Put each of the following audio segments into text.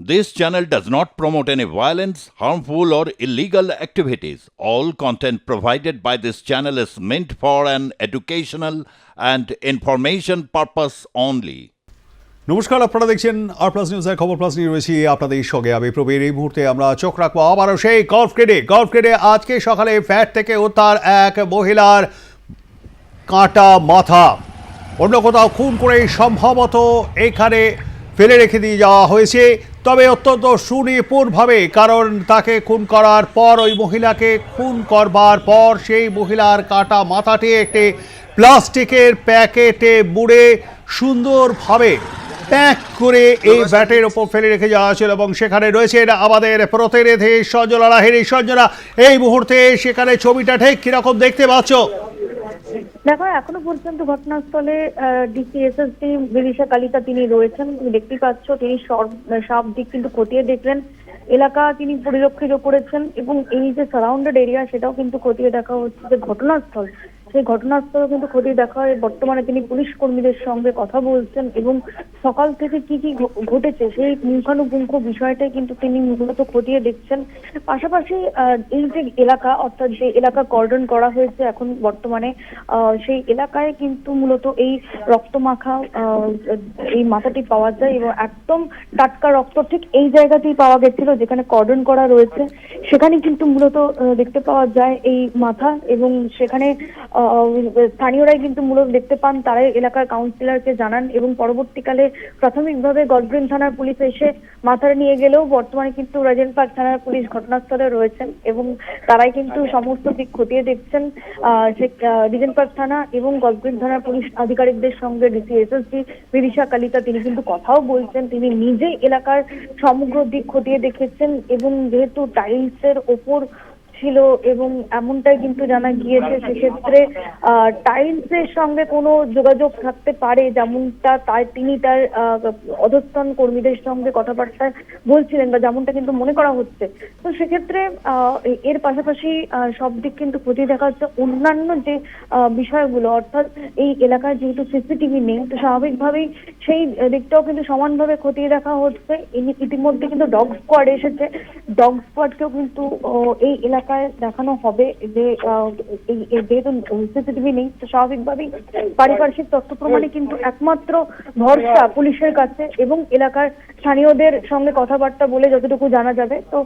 This channel does not promote any violence, harmful, or illegal activities. All content provided by this channel is meant for an educational and information purpose only. নমস্কার আপনারা দেখছেন আর plus নিউজের খবর plus নিয়ে রয়েছি আপনাদের সঙ্গে আমি প্রবীর এই মুহূর্তে আমরা চোখ রাখব আবারও সেই গল্ফ ক্রেডে গল্ফ ক্রেডে আজকে সকালে ফ্যাট থেকে উদ্ধার এক মহিলার কাটা মাথা অন্য কোথাও খুন করে সম্ভবত এখানে ফেলে রেখে দিয়ে যাওয়া হয়েছে তবে অত্যন্ত সুনিপুণভাবে, কারণ তাকে খুন করার পর ওই মহিলাকে খুন করবার পর সেই মহিলার কাটা মাথাটি একটি প্লাস্টিকের প্যাকেটে মুড়ে সুন্দরভাবে প্যাক করে এই ব্যাটের ওপর ফেলে রেখে যাওয়া ছিল এবং সেখানে রয়েছেন আমাদের প্রতিনিধি সঞ্জনা লাহিনী সঞ্জনা, এই মুহূর্তে সেখানে ছবিটা ঠিক কীরকম দেখতে পাচ্ছ? দেখো, এখনও পর্যন্ত ঘটনাস্থলে ডিসিএসএসডি বিদিশা কালিতা তিনি রয়েছেন, তুমি দেখতেই পাচ্ছ, তিনি সব সব দিক কিন্তু খতিয়ে দেখলেন। এলাকা তিনি পরিলক্ষিত করেছেন এবং এই যে সারাউন্ডেড এরিয়া সেটাও কিন্তু খতিয়ে দেখা হচ্ছে যে ঘটনাস্থল। সেই ঘটনাস্থল কিন্তু খতিয়ে দেখা হয়। বর্তমানে তিনি পুলিশ কর্মীদের সঙ্গে কথা বলছেন এবং সকাল থেকে কি কি ঘটেছে সেই পুঙ্খানুপুঙ্খ বিষয়টাই কিন্তু তিনি মূলত খতিয়ে দেখছেন। পাশাপাশি এই যে এলাকা অর্থাৎ যে এলাকা কর্ডন করা হয়েছে এখন বর্তমানে সেই এলাকায় কিন্তু মূলত এই রক্তমাখা আহ, এই মাথাটি পাওয়া যায় এবং একদম টাটকা রক্ত ঠিক এই জায়গাতেই পাওয়া গেছিল যেখানে কর্ডন করা রয়েছে। সেখানে কিন্তু মূলত দেখতে পাওয়া যায় এই মাথা এবং সেখানে স্থানীয়রাই কিন্তু মূলত দেখতে পান, তারাই এলাকার কাউন্সিলরকে জানান এবং পরবর্তীকালে প্রাথমিকভাবে গডগ্রিন থানার পুলিশ এসে মাথাটা নিয়ে গেলেও বর্তমানে কিন্তু রাজেন পার্ক থানার পুলিশ ঘটনাস্থলে রয়েছেন এবং তারাই কিন্তু সমস্ত দিক খতিয়ে দেখছেন রিজেন পার্ক থানা এবং গডগ্রিন থানার পুলিশ আধিকারিকদের সঙ্গে ডিসি এসএসডি বিদিশা কালিতা, তিনি কিন্তু কথাও বলছেন, তিনি নিজেই এলাকার সমগ্র দিক খতিয়ে দেখেছেন এবং যেহেতু টাইলসের ওপর ছিল এবং এমনটাই কিন্তু জানা গিয়েছে সেক্ষেত্রে টাইলসের সঙ্গে কোনো যোগাযোগ থাকতে পারে যেমনটা তাই তিনি তার আহ, অধস্তন কর্মীদের সঙ্গে কথাবার্তা বলছিলেন বা যেমনটা কিন্তু মনে করা হচ্ছে। তো সেক্ষেত্রে এর পাশাপাশি সব দিক কিন্তু খতিয়ে দেখা হচ্ছে। অন্যান্য যে বিষয়গুলো অর্থাৎ এই এলাকায় যেহেতু সিসিটিভি নেই তো স্বাভাবিকভাবেই সেই দিকটাও কিন্তু সমানভাবে খতিয়ে দেখা হচ্ছে। ইতিমধ্যে কিন্তু ডগ স্কোয়াড এসেছে। ডগ স্কোয়াডকেও কিন্তু এই এলাকায় দেখানো হবে যে যেহেতু সিসিটিভি নেই স্বাভাবিকভাবেই পারিপার্শ্বিক তথ্য প্রমাণে কিন্তু একমাত্র ভরসা পুলিশের কাছে এবং এলাকার স্থানীয়দের সঙ্গে কথাবার্তা বলে যতটুকু জানা যাবে। তো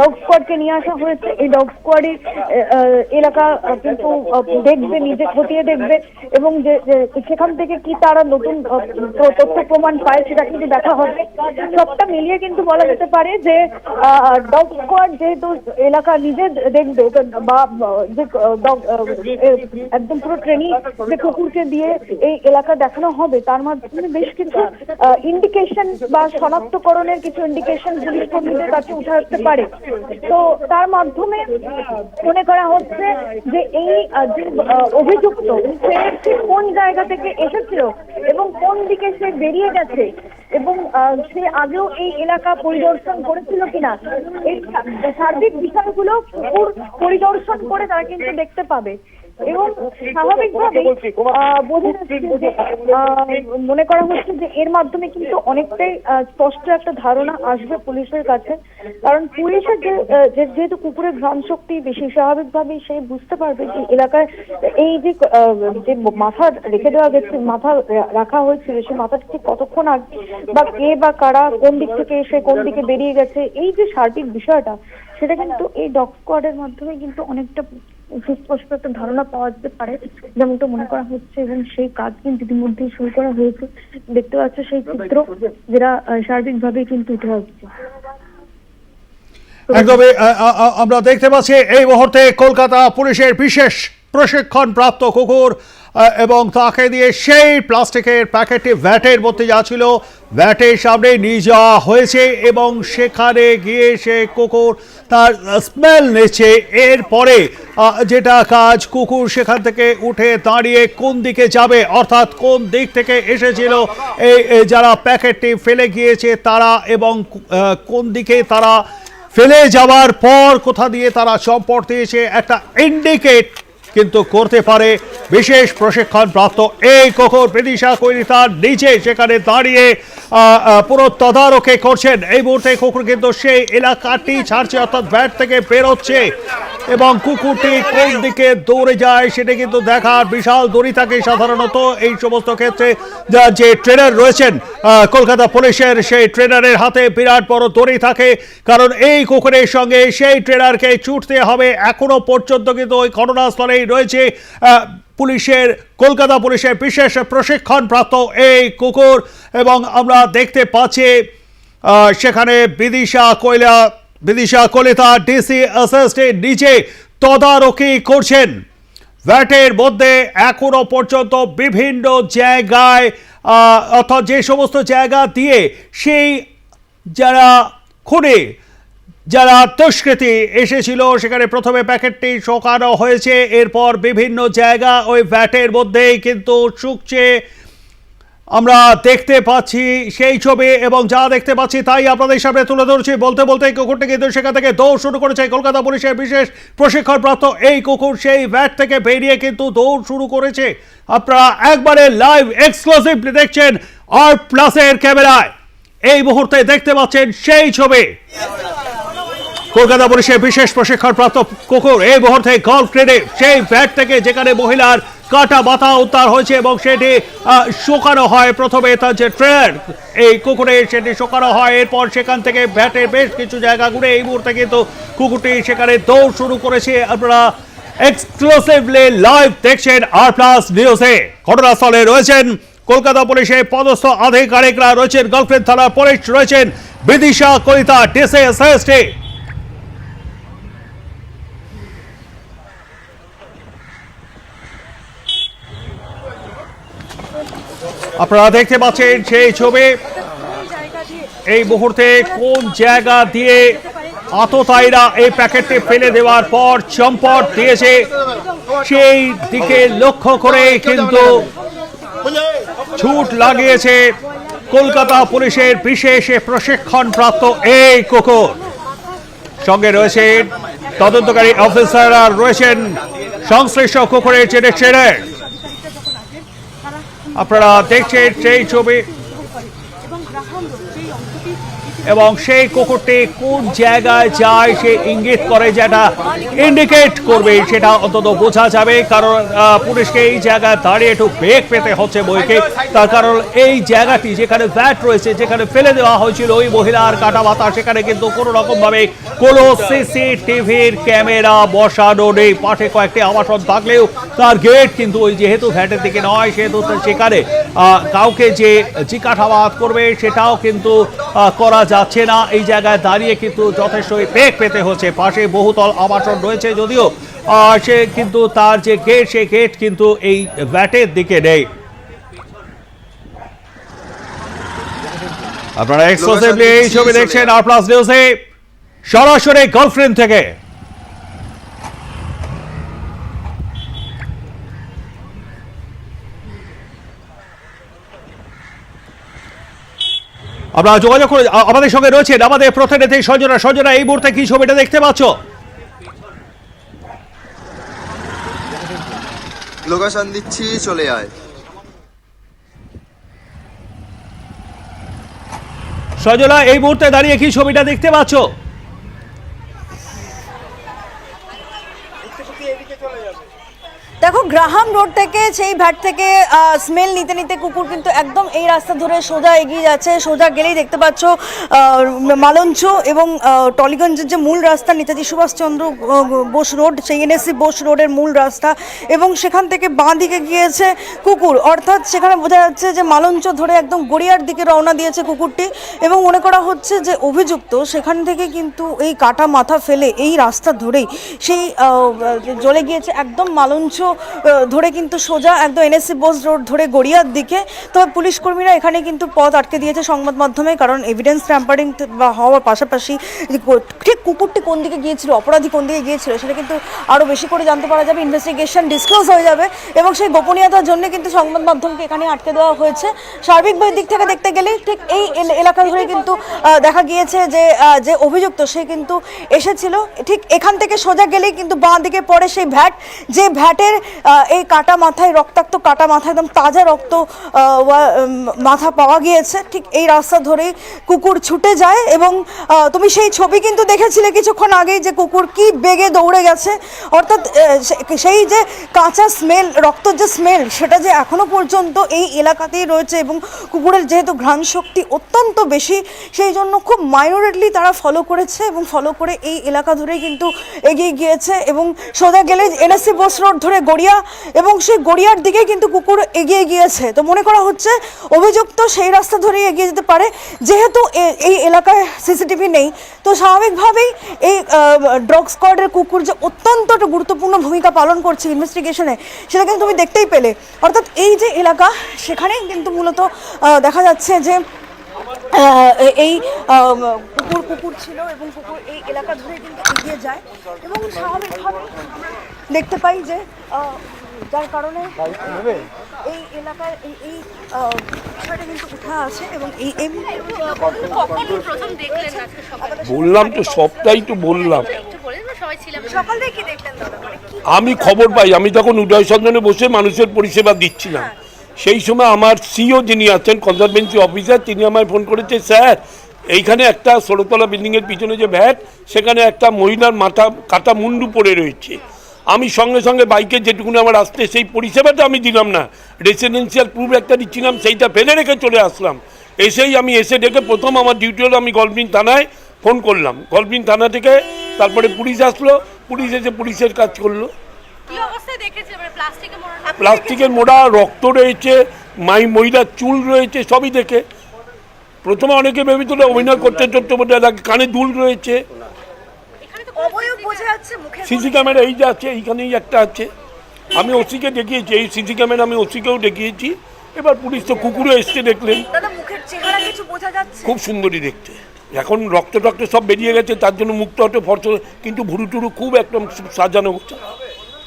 ডগ স্কোয়াডকে নিয়ে আসা হয়েছে। এই ডগ স্কোয়াডই এলাকা কিন্তু দেখবে, নিজে খতিয়ে দেখবে এবং যে সেখান থেকে কি তারা নতুন তথ্য প্রমাণ পায় সেটা কিন্তু দেখা হবে। সবটা মিলিয়ে কিন্তু বলা যেতে পারে যে ডগ স্কোয়াড যেহেতু এলাকা নিজে দেখবে বা যে ডগ একদম পুরো ট্রেনিং যে কুকুরকে দিয়ে এই এলাকা দেখানো হবে, তার মাধ্যমে বেশ কিছু ইন্ডিকেশন বা শনাক্তকরণের কিছু ইন্ডিকেশন পুলিশ কর্মীদের কাছে উঠে আসতে পারে। তো তার মাধ্যমে মনে করা হচ্ছে যে এই যে অভিযুক্ত সে কোন জায়গা থেকে এসেছিল এবং কোন দিকে সে বেরিয়ে গেছে এবং সে আগেও এই এলাকা পরিদর্শন করেছিল কিনা, এই সার্বিক বিষয়গুলো পরিদর্শন করে তারা কিন্তু দেখতে পাবে। এবং স্বাভাবিকভাবেই মনে করা হচ্ছে যে এর মাধ্যমে কিন্তু অনেকটাই স্পষ্ট একটা ধারণা আসবে পুলিশের কাছে। কারণ পুলিশের যে যেহেতু কুকুরের ঘ্রাণ শক্তি বেশি স্বাভাবিকভাবেই সে বুঝতে পারবে যে এলাকায় এই যে যে মাথা রেখে দেওয়া গেছে মাথা রাখা হয়েছিল সে মাথাটা ঠিক কতক্ষণ আগে বা কে বা কারা কোন দিক থেকে এসে কোন দিকে বেরিয়ে গেছে এই যে সার্বিক বিষয়টা সেটা কিন্তু এই ডগ স্কোয়াডের মাধ্যমে কিন্তু অনেকটা সুস্পষ্ট একটা ধারণা পাওয়া যেতে পারে। যেমনটা মনে করা হচ্ছে এবং সেই কাজ কিন্তু ইতিমধ্যে শুরু করা হয়েছে। দেখতে পাচ্ছ সেই চিত্র যেটা সার্বিক সার্বিকভাবে কিন্তু উঠে আসছে। একদমই আমরা দেখতে পাচ্ছি এই মুহূর্তে কলকাতা পুলিশের বিশেষ প্রশিক্ষণ প্রাপ্ত কুকুর এবং তাকে দিয়ে সেই প্লাস্টিকের প্যাকেটে ভ্যাটের মধ্যে যা ছিল ভ্যাটের সামনে নিয়ে যাওয়া হয়েছে এবং সেখানে গিয়ে সে কুকুর তার স্মেল নিচ্ছে। এরপরে যেটা কাজ কুকুর সেখান থেকে উঠে দাঁড়িয়ে কোন দিকে যাবে, অর্থাৎ কোন দিক থেকে এসেছিল এই যারা প্যাকেটটি ফেলে গিয়েছে তারা এবং কোন দিকে তারা ফেলে যাওয়ার পর কোথা দিয়ে তারা চম্পট দিয়েছে, একটা ইন্ডিকেট কিন্তু করতে পারে বিশেষ প্রশিক্ষণ প্রাপ্ত এই কুকুর বিদিশা কৈরিতার নিচে সেখানে দাঁড়িয়ে পুরো তদারকে করছেন। এই মুহূর্তে কুকুর কিন্তু সেই এলাকাটি ছাড়ছে, অর্থাৎ ব্যাট থেকে বেরোচ্ছে এবং কুকুরটি কোন দিকে দৌড়ে যায় সেটা কিন্তু দেখার বিশাল দড়ি থাকে সাধারণত এই সমস্ত ক্ষেত্রে যে ট্রেনার রয়েছেন কলকাতা পুলিশের সেই ট্রেনারের হাতে বিরাট বড় দড়ি থাকে। কারণ এই কুকুরের সঙ্গে সেই ট্রেনারকে ছুটতে হবে। এখনও পর্যন্ত কিন্তু ওই ঘটনাস্থলেই রয়েছে পুলিশের, কলকাতা পুলিশের বিশেষ প্রশিক্ষণ প্রাপ্ত এই কুকুর এবং আমরা দেখতে পাচ্ছি সেখানে বিদিশা কয়লা বিদিশা কলিতা, ডিসি অ্যাসিস্টেন্ট নিচে তদারকি করছেন। ভ্যাটের মধ্যে এখনও পর্যন্ত বিভিন্ন জায়গায় অর্থাৎ যে সমস্ত জায়গা দিয়ে সেই যারা খুনে যারা দুষ্কৃতী এসেছিল, সেখানে প্রথমে প্যাকেটটি শোকানো হয়েছে। এরপর বিভিন্ন জায়গা ওই ভ্যাটের মধ্যেই কিন্তু শুকছে। আমরা দেখতে পাচ্ছি সেই ছবি এবং যা দেখতে পাচ্ছি তাই আপনাদের সামনে তুলে ধরছি। বলতে বলতে এই কুকুরটি কিন্তু সেখান থেকে দৌড় শুরু করেছে। কলকাতা পুলিশের বিশেষ প্রশিক্ষণপ্রাপ্ত এই কুকুর সেই ভ্যাট থেকে বেরিয়ে কিন্তু দৌড় শুরু করেছে। আপনারা একবারে লাইভ এক্সক্লুসিভলি দেখছেন আর প্লাসের ক্যামেরায়। এই মুহূর্তে দেখতে পাচ্ছেন সেই ছবি। কলকাতা পুলিশের বিশেষ প্রশিক্ষণপ্রাপ্ত কুকুর এই মুহূর্তে গল্ফ ট্রেনে সেই ব্যাট থেকে যেখানে মহিলার কাটা মাথা উদ্ধার হয়েছে এবং সেটি শোকানো হয়। প্রথমে তার যে ট্রেন এই কুকুরে সেটি শোকানো হয়। এরপর সেখান থেকে ব্যাটের বেশ কিছু জায়গা ঘুরে এই মুহূর্তে কিন্তু কুকুরটি সেখানে দৌড় শুরু করেছে। আপনারা এক্সক্লুসিভলি লাইভ দেখছেন আর প্লাস নিউজে ঘটনাস্থলে রয়েছেন কলকাতা পুলিশের পদস্থ আধিকারিকরা রয়েছেন। গল্ফের থানা পুলিশ রয়েছেন। বিদিশা কলিতা ডিসে আপনারা দেখতে পাচ্ছেন সেই ছবি। এই মুহূর্তে কোন জায়গা দিয়ে আততায়ীরা এই প্যাকেটটি ফেলে দেওয়ার পর চম্পট দিয়েছে, সেই দিকে লক্ষ্য করে কিন্তু ছুট লাগিয়েছে কলকাতা পুলিশের বিশেষ প্রশিক্ষণপ্রাপ্ত এই কুকুর। সঙ্গে রয়েছেন তদন্তকারী অফিসাররা রয়েছেন, সংশ্লিষ্ট কুকুরের চেনে আপনারা দেখছেন সেই ছবি এবং সেই কুকুরটি কোন জায়গায় যায়, সে ইঙ্গিত করে যেটা ইন্ডিকেট করবে, সেটা অন্তত বোঝা যাবে। কারণ পুলিশকে এই জায়গায় দাঁড়িয়ে একটু বেগ পেতে হচ্ছে বইকে। তার কারণ, এই জায়গাটি যেখানে ভ্যাট রয়েছে, যেখানে ফেলে দেওয়া হয়েছিল ওই মহিলার কাটা বাতা সেখানে কিন্তু কোনো রকম ভাবে কোনো সিসিটিভির ক্যামেরা বসানো নেই। পাশে কয়েকটি আবাসন থাকলেও তার গেট কিন্তু ওই যেহেতু ভ্যাটের দিকে নয়, সেহেতু সেখানে কাউকে যে জিজ্ঞাসাবাদ করবে, সেটাও কিন্তু করা যাচ্ছে না। এই জায়গায় দাঁড়িয়ে কিন্তু যথেষ্টই বেগ পেতে হচ্ছে। পাশে বহুতল আবাসন রয়েছে যদিও সে কিন্তু তার যে গেট, সে গেট কিন্তু এই ব্যাটের দিকে নেই। আপনারা এক্সক্লুসিভলি এই ছবি দেখছেন আর প্লাস নিউজে সরাসরি গার্লফ্রেন্ড থেকে। আমরা যোগাযোগ করে আমাদের সঙ্গে রয়েছেন আমাদের প্রতিনিধি সজনা। সজনা এই মুহূর্তে কি ছবিটা দেখতে পাচ্ছ? লোকেশন দিচ্ছি চলে আয়। সজলা এই মুহূর্তে দাঁড়িয়ে কি ছবিটা দেখতে পাচ্ছ? দেখো রোড থেকে, সেই ভ্যাট থেকে স্মেল নিতে নিতে কুকুর কিন্তু একদম এই রাস্তা ধরে সোজা এগিয়ে যাচ্ছে। সোজা গেলেই দেখতে পাচ্ছ মালঞ্চ এবং টলিগঞ্জের যে মূল রাস্তা, নেতাজি সুভাষচন্দ্র বোস রোড, সেই এনএসসি বোস রোডের মূল রাস্তা এবং সেখান থেকে বাঁ দিকে গিয়েছে কুকুর। অর্থাৎ সেখানে বোঝা যাচ্ছে যে মালঞ্চ ধরে একদম গড়িয়ার দিকে রওনা দিয়েছে কুকুরটি এবং মনে করা হচ্ছে যে অভিযুক্ত সেখান থেকে কিন্তু এই কাটা মাথা ফেলে এই রাস্তা ধরেই সেই চলে গিয়েছে একদম মালঞ্চ ধরে কিন্তু সোজা একদম এনএসসি বোস রোড ধরে গড়িয়ার দিকে। তবে পুলিশ কর্মীরা এখানে কিন্তু পথ আটকে দিয়েছে সংবাদ মাধ্যমে, কারণ এভিডেন্স ট্যাম্পারিং বা হওয়ার পাশাপাশি ঠিক কুকুরটি কোন দিকে গিয়েছিল, অপরাধী কোন দিকে গিয়েছিল, সেটা কিন্তু আরও বেশি করে জানতে পারা যাবে। ইনভেস্টিগেশন ডিসক্লোজ হয়ে যাবে এবং সেই গোপনীয়তার জন্য কিন্তু সংবাদ মাধ্যমকে এখানে আটকে দেওয়া হয়েছে। সার্বিকভাবে দিক থেকে দেখতে গেলে ঠিক এই এল- এলাকা ধরে কিন্তু দেখা গিয়েছে যে যে অভিযুক্ত সে কিন্তু এসেছিল। ঠিক এখান থেকে সোজা গেলেই কিন্তু বাঁ দিকে পড়ে সেই ভ্যাট। যে ভ্যাটের এই কাটা মাথায়, রক্তাক্ত কাটা মাথায় একদম তাজা রক্ত মাথা পাওয়া গিয়েছে। ঠিক এই রাস্তা ধরেই কুকুর ছুটে যায় এবং তুমি সেই ছবি কিন্তু দেখেছিলে কিছুক্ষণ আগেই যে কুকুর কি বেগে দৌড়ে গেছে। অর্থাৎ সেই যে কাঁচা স্মেল রক্তর যে স্মেল সেটা যে এখনও পর্যন্ত এই এলাকাতেই রয়েছে এবং কুকুরের যেহেতু ঘ্রাণ শক্তি অত্যন্ত বেশি, সেই জন্য খুব মাইনরেটলি তারা ফলো করেছে এবং ফলো করে এই এলাকা ধরে কিন্তু এগিয়ে গিয়েছে এবং সোজা গেলে এনএসসি বোস রোড ধরে গড়িয়া এবং সেই গড়িয়ার দিকে কিন্তু কুকুর এগিয়ে গিয়েছে। তো মনে করা হচ্ছে অভিযুক্ত সেই রাস্তা ধরেই এগিয়ে যেতে পারে। যেহেতু এই এলাকায় সিসিটিভি নেই, তো স্বাভাবিকভাবেই এই ড্রগ স্কোয়াডের কুকুর যে অত্যন্ত একটা গুরুত্বপূর্ণ ভূমিকা পালন করছে ইনভেস্টিগেশনে, সেটা কিন্তু তুমি দেখতেই পেলে। অর্থাৎ এই যে এলাকা, সেখানেই কিন্তু মূলত দেখা যাচ্ছে যে এই কুকুর কুকুর ছিল এবং কুকুর এই এলাকা ধরে কিন্তু এগিয়ে যায়। এবং স্বাভাবিকভাবে দেখতে পাই যে যার কারণে এই এলাকার এই এই বিষয়টা কিন্তু উঠা আছে এবং এই এই কখন প্রথম দেখলেন আজকে সকালে। বললাম তো সবটাই তো বললাম। মানে আমি খবর পাই আমি তখন উদয় সদনে বসে মানুষের পরিষেবা দিচ্ছিলাম। সেই সময় আমার সিও যিনি আছেন কনজারভেন্সি অফিসার তিনি আমায় ফোন করেছে স্যার এইখানে একটা ষোলোতলা বিল্ডিংয়ের পিছনে যে ভ্যাট সেখানে একটা মহিলার মাথা কাটা মুন্ডু পড়ে রয়েছে। আমি সঙ্গে সঙ্গে বাইকের যেটুকুনি আমার আসতে সেই পরিষেবাটা আমি দিলাম না। রেসিডেন্সিয়াল প্রুফ একটা দিচ্ছিলাম সেইটা ফেলে রেখে চলে আসলাম। এসেই আমি এসে ডেকে প্রথম আমার ডিউটি হলো আমি গলবিন থানায় ফোন করলাম। গলবিন থানা থেকে তারপরে পুলিশ আসলো পুলিশ এসে পুলিশের কাজ করল। মানে প্লাস্টিকের মোড়া রক্ত রয়েছে মাই মহিলার চুল রয়েছে সবই দেখে। প্রথমে অনেকে ভেবেছিল অভিনয় করতে বোধ কানে দুল রয়েছে। অবয়ব বোঝা যাচ্ছে মুখে সিসি ক্যামেরা এই যে আছে এইখানেই একটা আছে। আমি ওসিকে দেখিয়েছি এই সিসি ক্যামেরা আমি ওসিকেও দেখিয়েছি। এবার পুলিশ তো কুকুরও এসছে দেখলেন। দাদা মুখের চেহারা কিছু বোঝা যাচ্ছে? খুব সুন্দরী দেখতে। এখন রক্ত টক্ত সব বেরিয়ে গেছে তার জন্য মুখটা একটু ফর্স কিন্তু ভুরু টুরু খুব একদম সাজানো।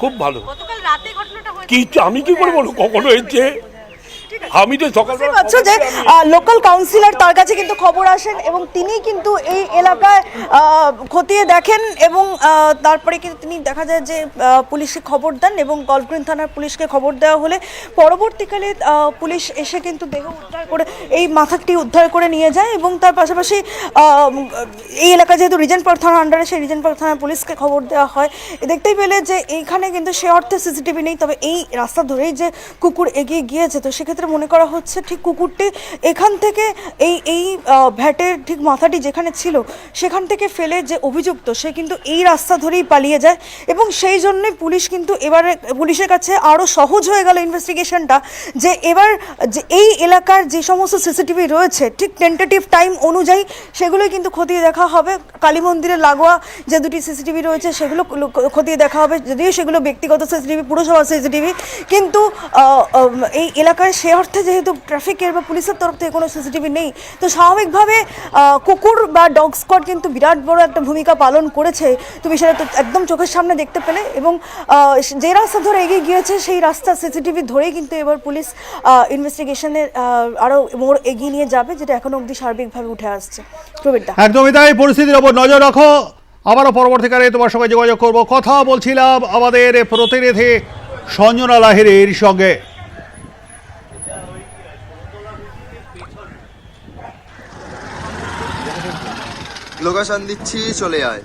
খুব ভালো। গতকাল রাতে ঘটনাটা হয়েছে কি আমি কি করে বলব কখন হয়েছে আমি তো সকালবেলা পারছ যে লোকাল কাউন্সিলর তার কাছে কিন্তু খবর আসেন এবং তিনি কিন্তু এই এলাকায় খতিয়ে দেখেন এবং তারপরে কিন্তু তিনি দেখা যায় যে আহ, পুলিশকে খবর দেন এবং গলগ্রিন থানার পুলিশকে খবর দেওয়া হলে পরবর্তীকালে পুলিশ এসে কিন্তু দেহ উদ্ধার করে এই মাথাটি উদ্ধার করে নিয়ে যায় এবং তার পাশাপাশি এই এলাকা যেহেতু রিজেন্টপাড় থানার আন্ডারে সেই রিজেন্টপাড় থানার পুলিশকে খবর দেওয়া হয়। দেখতেই পেলে যে এইখানে কিন্তু সে অর্থে সিসিটিভি নেই তবে এই রাস্তা ধরেই যে কুকুর এগিয়ে গিয়েছে তো সেক্ষেত্রে মনে করা হচ্ছে ঠিক কুকুরটি এখান থেকে এই এই ভ্যাটের ঠিক মাথাটি যেখানে ছিল, সেখান থেকে ফেলে যে অভিযুক্ত, সে কিন্তু এই রাস্তা ধরেই পালিয়ে যায় এবং সেই জন্যই পুলিশ কিন্তু এবারে, পুলিশের কাছে আরও সহজ হয়ে গেল ইনভেস্টিগেশনটা যে এবার যে এই এলাকার যে সমস্ত সিসিটিভি রয়েছে, ঠিক টেন্টেটিভ টাইম অনুযায়ী সেগুলোই কিন্তু খতিয়ে দেখা হবে। কালী মন্দিরে লাগোয়া যে দুটি সিসিটিভি রয়েছে, সেগুলো খতিয়ে দেখা হবে। যদিও সেগুলো ব্যক্তিগত সিসিটিভি পুরসভা সিসিটিভি কিন্তু এই এলাকায় সে অর্থে যেহেতু ট্রাফিকের বা পুলিশের তরফ থেকে কোনো সিসিটিভি নেই, তো স্বাভাবিকভাবে কুকুর বা ডগ স্কোয়াড কিন্তু বিরাট বড় একটা ভূমিকা পালন করেছে। তুমি সেটা তো একদম চোখের সামনে দেখতে পেলে এবং যে রাস্তা ধরে এগিয়ে গিয়েছে সেই রাস্তা সিসিটিভি ধরেই কিন্তু এবার পুলিশ ইনভেস্টিগেশনের আরও মোড় এগিয়ে নিয়ে যাবে, যেটা এখনও অবধি সার্বিকভাবে উঠে আসছে। একদমই তাই, পরিস্থিতির ওপর নজর রাখো। আবারও পরবর্তীকালে তোমার সঙ্গে যোগাযোগ করব। কথা বলছিলাম আমাদের প্রতিনিধি সঞ্জনা লাহিড়ির সঙ্গে। লোকেশন দিচ্ছি চলে আয়।